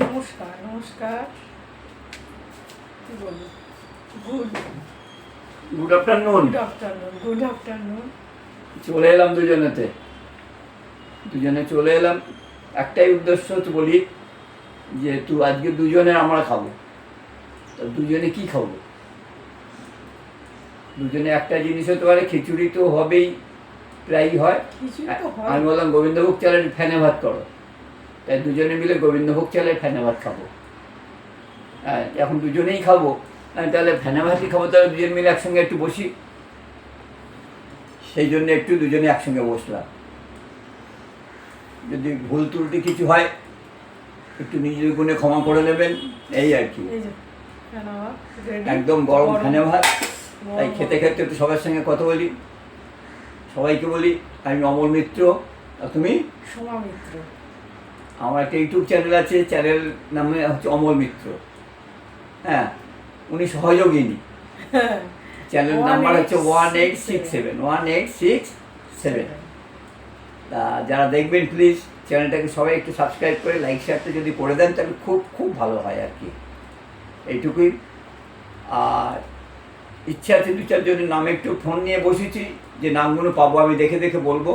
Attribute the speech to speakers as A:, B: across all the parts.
A: নমস্কার নমস্কার। কি বলব? Good.
B: Good afternoon.
A: Good afternoon good afternoon.
B: চলে এলাম দুজনেতে। দুজনে চলে এলাম। একটাই উদ্দেশ্য বলি যে তুই আজকে দুজনে আমরা খাব। তো দুজনে কি খাব? দুজনে একটা জিনিস হতে পারে খিচুড়ি তো হবেই প্রায়ই হয়।
A: হয়।
B: আমি বললাম গোবিন্দভোগ চালের ফ্যানে ভাত করো। তাই দুজনে মিলে গোবিন্দভোগ চালের ফ্যানে ভাত খাব। হ্যাঁ এখন দুজনেই খাব। হ্যাঁ, তাহলে ফ্যানে ভাতই খাব তাহলে দুজন মিলে একসঙ্গে একটু বসি। সেই জন্য একটু দুজনে একসঙ্গে বসলাম। যদি ভুল ত্রুটি কিছু হয় একটু নিজের গুণে ক্ষমা করে নেবেন এই আর কি। একদম গরম ফ্যানে ভাত। তাই খেতে খেতে একটু সবার সঙ্গে কথা বলি। সবাইকে বলি আমি অমল মিত্র আর তুমি?
A: সোমা মিত্র।
B: আমার একটা ইউটিউব চ্যানেল আছে চ্যানেল নামে হচ্ছে অমল মিত্র। হ্যাঁ উনি সহযোগিনী। চ্যানেল নাম্বার হচ্ছে one eight six seven one eight six seven তা যারা দেখবেন প্লিজ চ্যানেলটাকে সবাই একটু সাবস্ক্রাইব করে লাইক শেয়ারটা যদি করে দেন তাহলে খুব খুব ভালো হয় আর কি। এইটুকুই। আর ইচ্ছা আছে দু চারজনের নামে একটু ফোন নিয়ে বসেছি যে নামগুলো পাবো আমি দেখে দেখে বলব।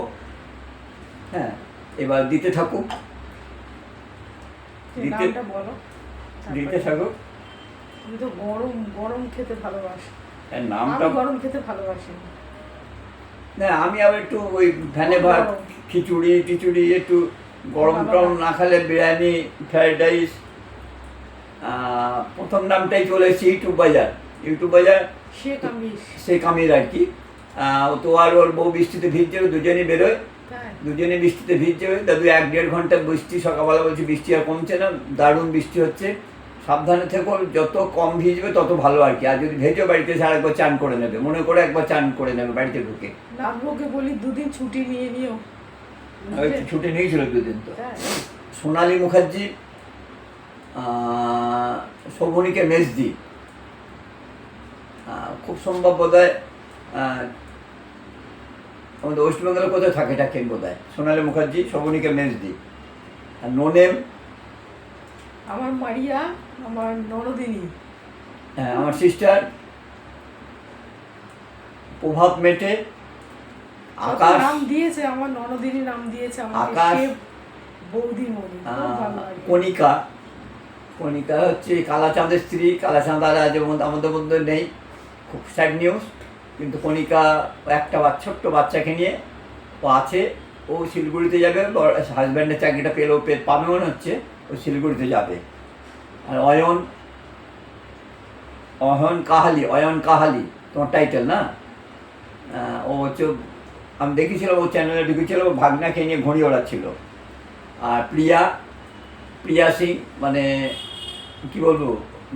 B: হ্যাঁ এবার দিতে থাকুক। দিতে-
A: নামটা বলো
B: দিতে
A: তারপরে- তুমি তো গরম গরম খেতে ভালোবাসি। আমি
B: নামটা
A: গরম খেতে ভালোবাসি
B: না আমি আবার একটু ওই ফ্যানে ভাত খিচুড়ি টিচুড়ি একটু গরম টরম না খেলে বিরিয়ানি ফ্রাইড রাইস প্রথম নামটাই চলে এসেছে ইউটিউব বাজার। ইউটিউব বাজার
A: শেখ আমি
B: শেখ আমির আর কি। তো আর ওর বউ বৃষ্টিতে ভিজছে দুজনেই বেরোয়। দুজনে বৃষ্টিতে ভিজছে দাদু এক দেড় ঘণ্টা বৃষ্টি সকালবেলা বলছি বৃষ্টি আর কমছে না দারুণ বৃষ্টি হচ্ছে। সাবধানে থেকো যত কম ভিজবে তত ভালো আর কি। আর যদি ভেজো বাড়িতে এসে আরেকবার চান করে নেবে। মনে করে একবার চান করে নেবে বাড়িতে ঢুকে।
A: নাগবকে বলি দুদিন ছুটি নিয়ে নিও।
B: ছুটি নিয়েছিল দুদিন তো।
A: তাই?
B: সোনালী মুখার্জি আহ, শোভনীকে মেজদি। খুব সম্ভব বোধ হয় আমাদের ওয়েস্ট বেঙ্গলে কোথায় থাকে থাকেন বোধ হয় সোনালী মুখার্জি শোভনীকে মেজদি আর নো নেম
A: আমার মারিয়া আমার নরদিনী
B: হ্যাঁ, আমার সিস্টার প্রভাব মেটে আকাশ।
A: নাম দিয়েছে আমার ননদিনী নাম দিয়েছে
B: আকাশ,
A: বৌদি মনি
B: কণিকা। কণিকা হচ্ছে কালাচাঁদের স্ত্রী কালাচাঁদ আর আমাদের মধ্যে নেই খুব স্যাড নিউজ কিন্তু কণিকা একটা বাচ্চা ছোট্ট বাচ্চাকে নিয়ে ও আছে, ও শিলিগুড়িতে যাবে হাজব্যান্ডের চাকরিটা পেলেও পে পাবে মনে হচ্ছে, ও শিলিগুড়িতে যাবে। আর অয়ন অয়ন কাহালি অয়ন কাহালি, তোমার টাইটেল না? ও হচ্ছে, আমি দেখেছিলাম ও চ্যানেলে ঢুকেছিল, ও ভাগনাকে নিয়ে ঘড়ি ওড়াচ্ছিল। আর প্রিয়া প্রিয়া সিং মানে কি বলব?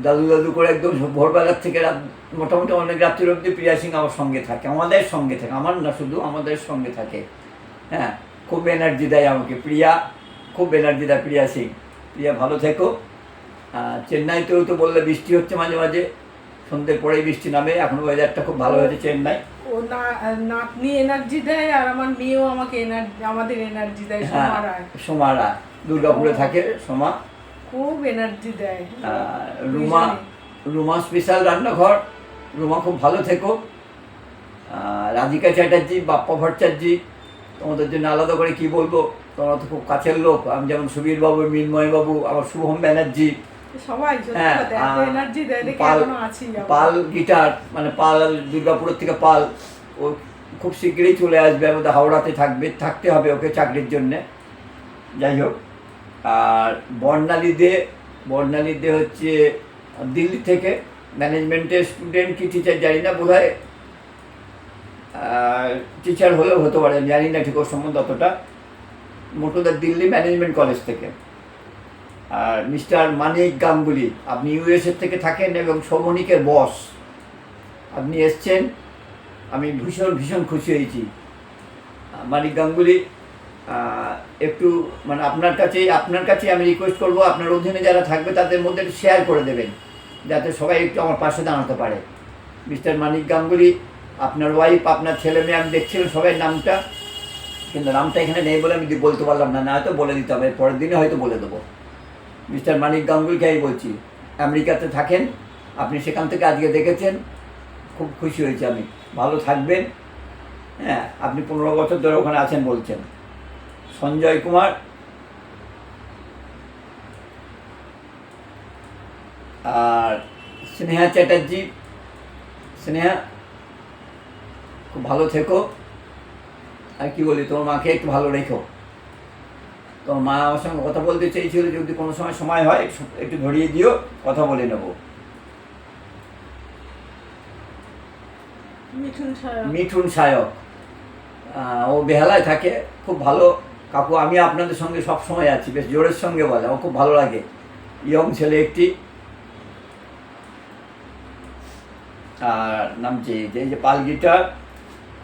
B: দাদু দাদু করে একদম ভোরবেলার থেকে রাত মোটামুটি অনেক রাত্রির অবধি প্রিয়া সিং আমার সঙ্গে থাকে আমাদের সঙ্গে থাকে আমার না শুধু আমাদের সঙ্গে থাকে। হ্যাঁ খুব এনার্জি দেয় আমাকে প্রিয়া খুব এনার্জি দেয় প্রিয়া সিং। প্রিয়া ভালো থেকো। চেন্নাইতেও তো বললে বৃষ্টি হচ্ছে মাঝে মাঝে সন্ধ্যের পরেই বৃষ্টি নামে এখন ওয়েদারটা খুব ভালো হয়েছে চেন্নাই।
A: ও না নাতনি এনার্জি দেয় আর আমার মেয়েও আমাকে এনার্জি আমাদের এনার্জি দেয়
B: হ্যাঁ
A: সোমা রায়।
B: সোমারা দুর্গাপুরে থাকে সোমা।
A: খুব এনার্জি দেয়।
B: রুমা রুমা স্পেশাল রান্নাঘর। রুমা খুব ভালো থেকো। রাধিকা চ্যাটার্জি বাপ্পা ভট্টাচার্য তোমাদের জন্য আলাদা করে কি বলব? তোমরা তো খুব কাছের লোক। আমি যেমন সুবীর বাবু মিন্ময় বাবু আমার শুভম ব্যানার্জি।
A: সবাই
B: হ্যাঁ। পাল গিটার মানে পাল দুর্গাপুরের থেকে পাল। ও খুব শীঘ্রই চলে আসবে। আমাদের হাওড়াতে থাকবে থাকতে হবে ওকে চাকরির জন্যে। যাই হোক। আর বর্ণালী দে বর্ণালী দে হচ্ছে দিল্লি থেকে। ম্যানেজমেন্টের স্টুডেন্ট কি টিচার জানি না বোধ হয় টিচার হলেও হতে পারে জানি না ঠিক ওর সম্বন্ধে অতটা। মোটোদার দিল্লি ম্যানেজমেন্ট কলেজ থেকে। আর মিস্টার মানিক গাঙ্গুলি, আপনি ইউএসএ থেকে থাকেন এবং শোভনিকের বস। আপনি এসছেন, আমি ভীষণ ভীষণ খুশি হয়েছি। মানিক গাঙ্গুলি একটু মানে আপনার কাছে আপনার কাছে আমি রিকোয়েস্ট করব, আপনার অধীনে যারা থাকবে তাদের মধ্যে শেয়ার করে দেবেন, যাতে সবাই একটু আমার পাশে দাঁড়াতে পারে। মিস্টার মানিক গাঙ্গুলি, আপনার ওয়াইফ আপনার ছেলে মেয়ে, আমি দেখছিলাম সবাই নামটা, কিন্তু নামটা এখানে নেই বলে আমি বলতে পারলাম না না হয়তো বলে দিতে হবে, পরের দিনে হয়তো বলে দেবো। মিস্টার মানিক গাঙ্গুলকে আমি বলছি, আমেরিকাতে থাকেন, আপনি সেখান থেকে আজকে দেখেছেন, খুব খুশি হয়েছি আমি, ভালো থাকবেন হ্যাঁ আপনি পনেরো বছর ধরে ওখানে আছেন বলছেন। সঞ্জয় কুমার। আর স্নেহা চ্যাটার্জি। স্নেহা খুব ভালো থেকো। আর কি বলি তোমার মাকে একটু ভালো রেখো। তোমার মা আমার সঙ্গে কথা বলতে চেয়েছিল যদি কোনো সময় সময় হয় একটু- ধরিয়ে দিও কথা বলে নেব।
A: মিঠুন সায়ক।
B: ও বেহালায় থাকে খুব ভালো। কাকু, আমি আপনাদের সঙ্গে সব সময় আছি, বেশ জোরের সঙ্গে বলে, আমার খুব ভালো লাগে। ইয়ং ছেলে একটি। আর নাম যে যে পাল গিটার,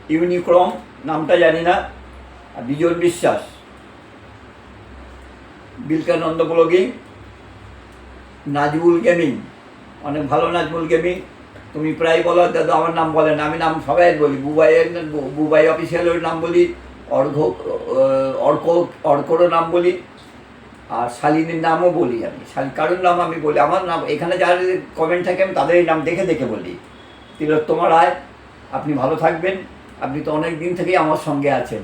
B: ইউনিক্রম, নামটা জানি না, আর বিজন বিশ্বাস। বিলকানন্দ ব্লগিং নাজবুল গেমিং। অনেক ভালো নাজবুল গেমিং। তুমি প্রায় বলো, দাদা আমার নাম বলেন আমি নাম সবাই বলি, বুবাইয়ের বুবাই অফিসিয়ালের নাম বলি অর্ঘ অর্ক, অর্করও নাম বলি, আর শালিনীর নামও বলি আমি। শালি, কারোর নাম আমি বলি? আমার নাম, এখানে যার কমেন্ট থাকে আমি তাদেরই নাম দেখে দেখে বলি। তিলোত্তমা রায়, আপনি ভালো থাকবেন। আপনি তো অনেক দিন থেকেই আমার সঙ্গে আছেন।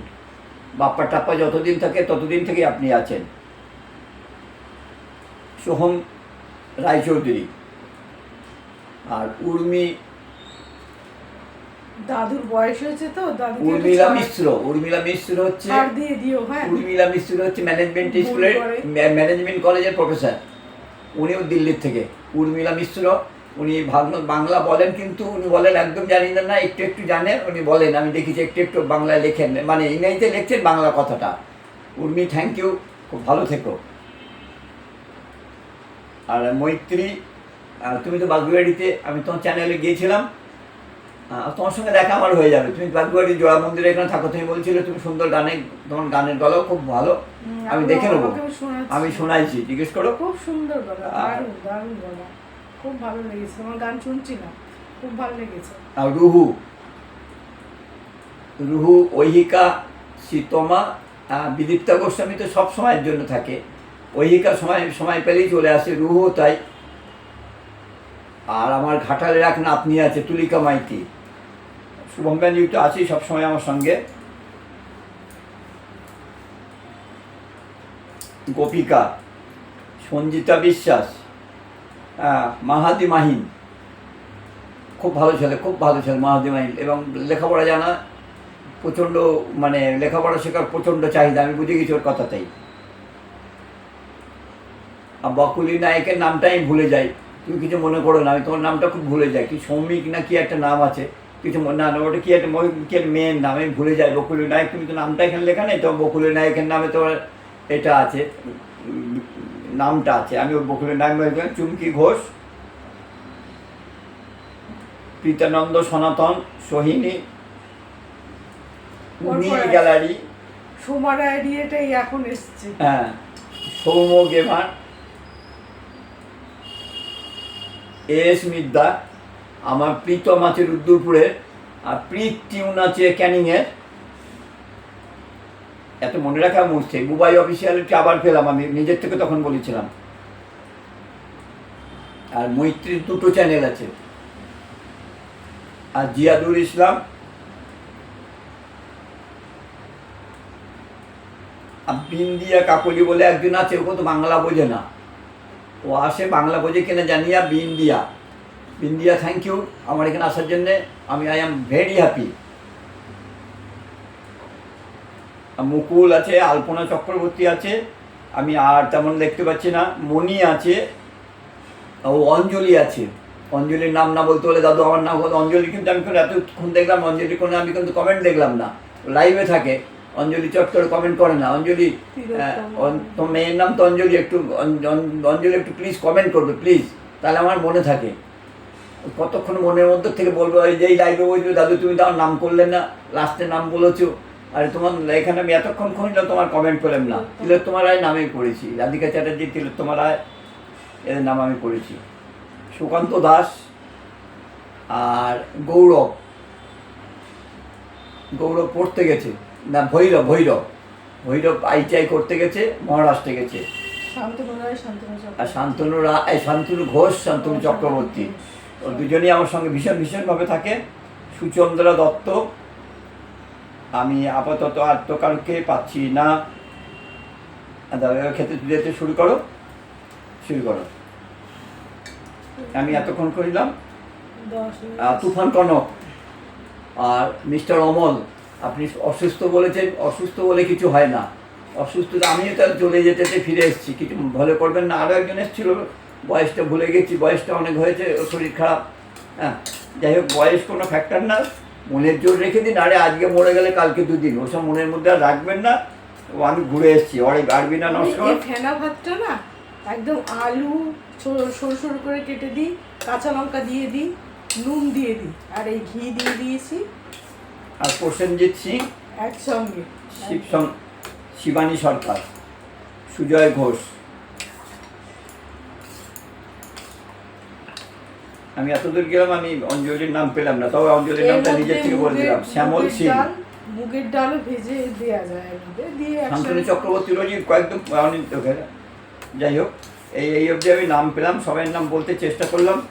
B: বাপ্পা টাপ্পা যতদিন থাকে, ততদিন থেকেই আপনি আছেন। সোহম রায়চৌধুরী। আর উর্মি
A: দাদুর বয়স হয়েছে তো একটু
B: উর্মিলা মিশ্র উর্মিলা মিশ্র হচ্ছে
A: দিয়ে দিও হ্যাঁ।
B: উর্মিলা মিশ্র হচ্ছে ম্যানেজমেন্ট স্কুলের ম্যানেজমেন্ট কলেজের প্রফেসর উনিও দিল্লির থেকে। উর্মিলা মিশ্র উনি বাংলা বলেন কিন্তু উনি বলেন একদম জানি না একটু একটু জানেন উনি বলেন আমি দেখেছি একটু একটু বাংলায় লেখেন। মানে ইংরেজিতে লিখছেন বাংলা কথাটা। উর্মি থ্যাংক ইউ খুব ভালো থেকো। আর মৈত্রী তুমি তো বাগুয়াড়িতে আমি তোমার চ্যানেলে গিয়েছিলাম। তোমার সঙ্গে দেখা আমার হয়ে যাবে। তুমি বাগুয়াড়ি জোড়া মন্দিরে এখানে থাকো। তুমি বলছিলে তুমি সুন্দর গানে তোমার গানের গলাও খুব ভালো। আমি দেখে নেব। আমি শোনাইছি জিজ্ঞেস করো।
A: খুব সুন্দর গলা দারুণ গলা। খুব ভালো লেগেছে। আমার গান খুব ভালো লেগেছে।
B: আর রুহু। রুহু ঐহিকা শীতমা বিদীপ্তা গোস্বামী তো সব সময়ের জন্য থাকে। ঐহিকা সময় সময় পেলেই চলে আসে। রুহু তাই। আর আমার ঘাটালের এক নাতনি আছে, তুলিকা মাইতি। শুভম গান্ধী তো আছেই সবসময় আমার সঙ্গে। গোপিকা, সঞ্জিতা বিশ্বাস মাহাদি মাহিন। খুব ভালো ছেলে, খুব ভালো ছেলে, মাহাদি মাহিন। এবং লেখাপড়া জানা, প্রচণ্ড মানে লেখাপড়া শেখার প্রচণ্ড চাহিদা, আমি বুঝে গেছি ওর কথাতেই। বকুলি নায়কের নামটা আমি ভুলে যাই। তুমি কিছু মনে করো না আমি তোমার নামটা খুব ভুলে যাই। কি সৌমিক না কি একটা নাম আছে? কিছু মনে না না, ওটা কি একটা কি একটা মেয়ের নাম আমি ভুলে যাই বকুলি নায়ক তুমি তো নামটা এখানে লেখা নেই তো বকুলি নায়কের নামে তোমার এটা আছে নামটা আছে। আমি ওই বকুলি নায়ক চুমকি ঘোষ প্রীতানন্দ সনাতন সোহিনী নীল গ্যালারি।
A: সোমার আইডিয়াটাই এখন এসছে।
B: হ্যাঁ সৌম গেমার এস মিদ্যা আমার প্রীতম আছে রুদ্রপুরের আর প্রীত টিউন আছে ক্যানিংয়ের এত মনে রাখা মুছছে বুবাই অফিসিয়ালটি আবার পেলাম আমি, নিজের থেকে তখন বলেছিলাম। আর মৈত্রীর দুটো চ্যানেল আছে। আর জিয়াদুল ইসলাম আর বিন্দিয়া কাকলি বলে একজন আছে, ও তো বাংলা বোঝে না। ও আসে বাংলা বোঝে কিনা জানিয়া বিন্দিয়া বিন্দিয়া থ্যাংক ইউ আমার এখানে আসার জন্যে আমি I am very happy Mukul আছে আলপনা চক্রবর্তী আছে আমি আর তেমন দেখতে পাচ্ছি না মণি আছে ও অঞ্জলি আছে অঞ্জলির নাম না বলতে হলে দাদু আমার নাম বলতে অঞ্জলি কিন্তু আমি এতক্ষণ দেখলাম অঞ্জলি কোনো আমি কিন্তু কমেন্ট দেখলাম না লাইভে থাকে অঞ্জলি চট করে কমেন্ট করে না। অঞ্জলি তোমার মেয়ের নাম তো অঞ্জলি একটু অঞ্জলি একটু প্লিজ কমেন্ট করবে প্লিজ তাহলে আমার মনে থাকে। কতক্ষণ মনের মধ্যে থেকে বলব এই যেই লাইভে বলছো দাদু তুমি তো আমার নাম করলে না লাস্টে নাম বলেছ। আরে তোমার এখানে আমি এতক্ষণ খুঁজলাম তোমার কমেন্ট করলাম না। তিলোত্তমা রায় নামেই পড়েছি। রাধিকা চ্যাটার্জি তিলোত্তমা রায় এদের নাম আমি পড়েছি। সুকান্ত দাস আর গৌরব। গৌরব পড়তে গেছে। না ভৈরব ভৈরব। ভৈরব আইটিআই করতে গেছে মহারাষ্ট্রে গেছে। আর শান্তনু রায় শান্তনু ঘোষ শান্তনু চক্রবর্তী। ও দুজনেই আমার সঙ্গে ভীষণ ভীষণভাবে থাকে। সুচন্দ্রা দত্ত। আমি আপাতত আর তো কারোকে পাচ্ছি না। দাদা খেতে যেতে শুরু করো। শুরু করো। আমি এতক্ষণ করিলাম। তুফান কনক। আর মিস্টার অমল। আপনি অসুস্থ বলেছেন অসুস্থ বলে কিছু হয় না। অসুস্থ আমিও তার চলে যেতে ফিরে এসেছি কিছু ভালো করবেন না। আরও একজন এসেছিল বয়সটা ভুলে গেছি বয়সটা অনেক হয়েছে শরীর খারাপ। হ্যাঁ যাই হোক বয়স কোনো ফ্যাক্টর না। মনের জোর রেখে দিন আরে আজকে মরে গেলে কালকে দুদিন। ওসব মনের মধ্যে আর রাখবেন না। ও আমি ঘুরে এসেছি। অনেক আরবি না নমস্কার।
A: ফেনা ভাতটা না একদম আলু সরু সরু করে কেটে দিই কাঁচা লঙ্কা দিয়ে দিই নুন দিয়ে দিই আর এই ঘি দিয়ে দিয়েছি।
B: আর প্রসেনজিৎ সিং
A: একসঙ্গে।
B: শিব সং- শিবানী সরকার সুজয় ঘোষ। আমি এতদূর গেলাম আমি অঞ্জলির নাম পেলাম না তবে অঞ্জলির নামটা নিজের থেকে বলে দিলাম। শ্যামল সিং।
A: ডাল মুগের ডালও ভেজে দেওয়া যায় দিয়ে
B: শান্তনু চক্রবর্তী রোজই কয়েকদম অনেক যাই হোক এই এই অবধি আমি নাম পেলাম সবাই নাম বলতে চেষ্টা করলাম।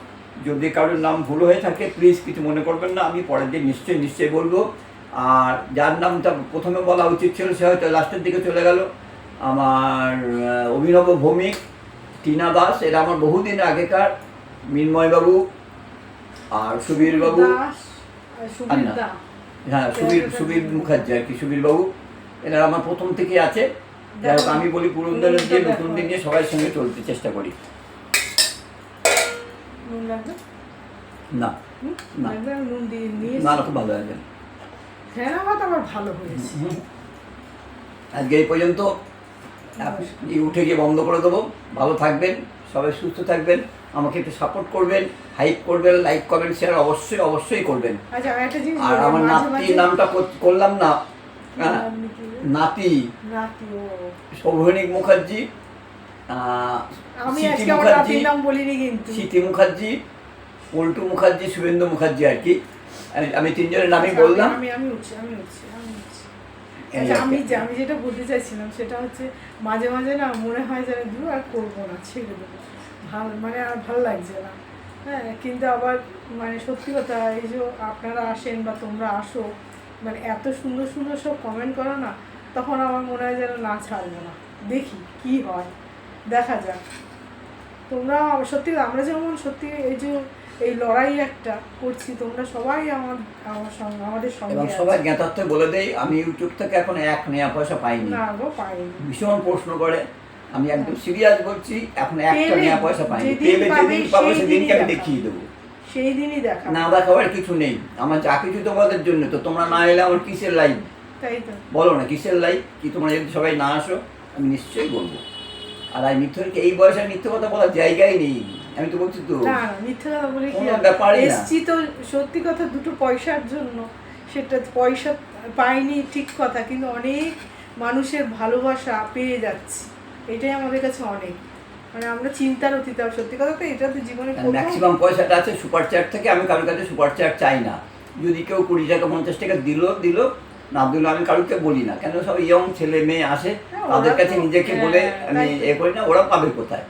B: যদি কারোর নাম ভুল হয়ে থাকে প্লিজ কিছু মনে করবেন না আমি পরের দিন নিশ্চয়ই নিশ্চয়ই বলব। আর যার নামটা প্রথমে বলা উচিত ছিল সে হয়তো লাস্টের দিকে চলে গেল। আমার অভিনব ভৌমিক টিনা দাস এরা আমার বহুদিন আগেকার মিন্ময়বাবু আর সুবীরবাবু। হ্যাঁ সুবীর সুবীর মুখার্জি আর কি সুবীর বাবু এনারা আমার প্রথম থেকে আছে। যাই হোক আমি বলি পুরন্দরের দিয়ে নতুন দিন নিয়ে সবার সঙ্গে চলতে চেষ্টা করি।
A: নুন লাগবে
B: না
A: লাগবে নুন দিয়ে নিয়ে
B: না খুব ভালো লাগবে
A: ফেনা ভাত আমার ভালো হয়েছে।
B: আজকে এই পর্যন্ত। উঠে গিয়ে বন্ধ করে দেবো। ভালো থাকবেন সবাই সুস্থ থাকবেন আমাকে একটু সাপোর্ট করবেন হাইপ করবেন লাইক কমেন্ট শেয়ার অবশ্যই অবশ্যই করবেন।
A: আচ্ছা আর
B: আমার নাতির নামটা করলাম না। হ্যাঁ? নাতি।
A: নাতি
B: সৌভনিক মুখার্জি।
A: আমি আজকে আমার নাম বলিনি কিন্তু।
B: স্মৃতি মুখার্জি পল্টু মুখার্জি শুভেন্দু মুখার্জি আর কি। আমি- তিনজনের নামই
A: আচ্ছা,
B: বললাম।
A: আমি আমি উঠছি আমি উঠছি আমি উঠছি। আচ্ছা আমি আমি যেটা বলতে চাইছিলাম সেটা হচ্ছে মাঝে মাঝে না মনে হয় যেন দু আর করব না ছেড়ে দেবো। ভালো মানে আর ভালো লাগছে না। হ্যাঁ কিন্তু আবার মানে সত্যি কথা এই যে আপনারা আসেন বা তোমরা আসো মানে এত সুন্দর সুন্দর সব কমেন্ট করো না তখন আমার মনে হয় যেন না ছাড়বো না। দেখি কি হয়। দেখা যাক। তোমরা সত্যি আমরা যেমন সত্যি এই যে এই লড়াই একটা করছি তোমরা সবাই আমার আমার সঙ্গে আমাদের সঙ্গে
B: এবং সবাই জ্ঞাতার্থে বলে দেই আমি ইউটিউব থেকে এখন এক নেয়া পয়সা পাইনি।
A: না গো পাইনি।
B: ভীষণ প্রশ্ন করে আমি একদম সিরিয়াস বলছি এখন একটা নেয়া পয়সা পাইনি। পেলে যেদিন পাবো সেদিনকে আমি দেখিয়ে দেবো।
A: সেই দিনই দেখা।
B: না দেখাবার কিছু নেই। আমার যা কিছু তোমাদের জন্য তো তোমরা না এলে আমার কিসের লাইভ
A: তাই তো।
B: বলো না কিসের লাইভ কি তোমরা যদি সবাই না আসো আমি নিশ্চয়ই বলব। আর আমি মিথ্যকে এই বয়সে মিথ্যে কথা বলার জায়গাই নেই। আমি তো বলছি তো।
A: না মিথ্যে কথা বলে কি। এসছি তো সত্যি কথা দুটো পয়সার জন্য। সেটা পয়সা পাইনি ঠিক কথা কিন্তু অনেক মানুষের ভালোবাসা পেয়ে যাচ্ছি। এটাই আমাদের কাছে অনেক। মানে আমরা চিন্তার অতীত আর সত্যি কথা তো এটা তো জীবনে
B: ম্যাক্সিমাম পয়সাটা আছে সুপার চ্যাট থেকে আমি কারোর কাছে সুপার চ্যাট চাই না। যদি কেউ কুড়ি টাকা পঞ্চাশ টাকা দিল দিল না দিল আমি কারোকে বলি না। কেন সব ইয়ং ছেলে মেয়ে আসে
A: হ্যাঁ,
B: তাদের কাছে নিজেকে
A: হ্যাঁ,
B: বলে আমি এ করি না ওরা পাবে কোথায়?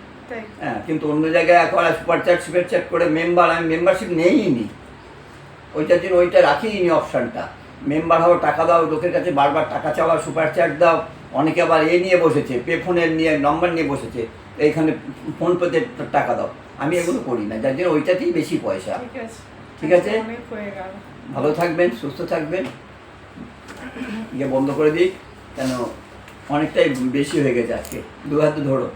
B: হ্যাঁ কিন্তু অন্য জায়গায় এখন সুপার চ্যাট সুপার চ্যাট করে মেম্বার আমি মেম্বারশিপ নেইই নি ওইটার জন্য ওইটা রাখিনি নি অপশানটা মেম্বার হও টাকা দাও লোকের কাছে বারবার টাকা চাওয়া সুপার চ্যাট দাও। অনেকে আবার এ নিয়ে বসেছে পে ফোনের নিয়ে নম্বর নিয়ে বসেছে এইখানে ফোন পেতে টাকা দাও। আমি এগুলো করি না যার জন্য ওইটাতেই বেশি পয়সা।
A: ঠিক আছে।
B: ভালো থাকবেন সুস্থ থাকবেন। ইয়ে বন্ধ করে দিই কেন অনেকটাই বেশি হয়ে গেছে আজকে। দু হাতে ধরো।